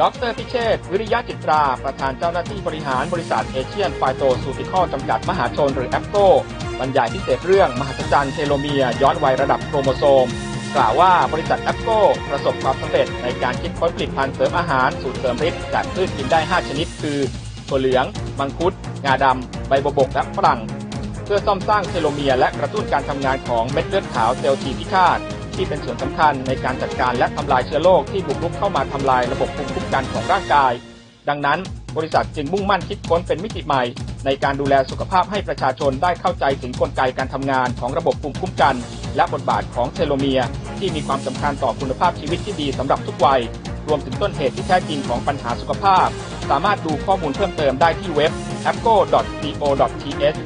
ดรพิเชษฐ์วิริยะจิตรา ประธานเจ้าหน้าที่บริหารบริษัทเอเชียนไฟโตซูติคอลจำกัดมหาชนหรือแอปโกบรรยายพิเศษเรื่องมหัศจรรย์เทโลเมียย้อนวัยระดับโครโมโซม กล่าวว่าบริษัทแอปโกประสบความสำเร็จในการคิดค้นผลิตภัณฑ์เสริมอาหารสูตรเสริมฤทธิ์จากพืชกินได้ 5 ชนิด คือถั่วเหลือง มังคุด งาดำ ใบบวบกและฝรั่ง เพื่อซ่อมสร้างเทโลเมีย และกระตุ้นการทำงานของเม็ดเลือดขาวเซลล์ทีพิฆาต ที่เป็นส่วนสำคัญในการจัดการและทำลายเชื้อโรคที่บุกรุกเข้ามาทำลายระบบภูมิคุ้มกันของร่างกาย ดังนั้น บริษัทจึงมุ่งมั่นคิดค้นเป็นมิติใหม่ ในการดูแลสุขภาพให้ประชาชนได้เข้าใจถึงกลไกการทำงานของระบบภูมิคุ้มกัน และบทบาทของเทโลเมีย ที่มีความสำคัญต่อคุณภาพชีวิตที่ดีสำหรับทุกวัย รวมถึงต้นเหตุที่แท้จริงของปัญหาสุขภาพ สามารถดูข้อมูลเพิ่มเติมได้ที่เว็บ apco.co.th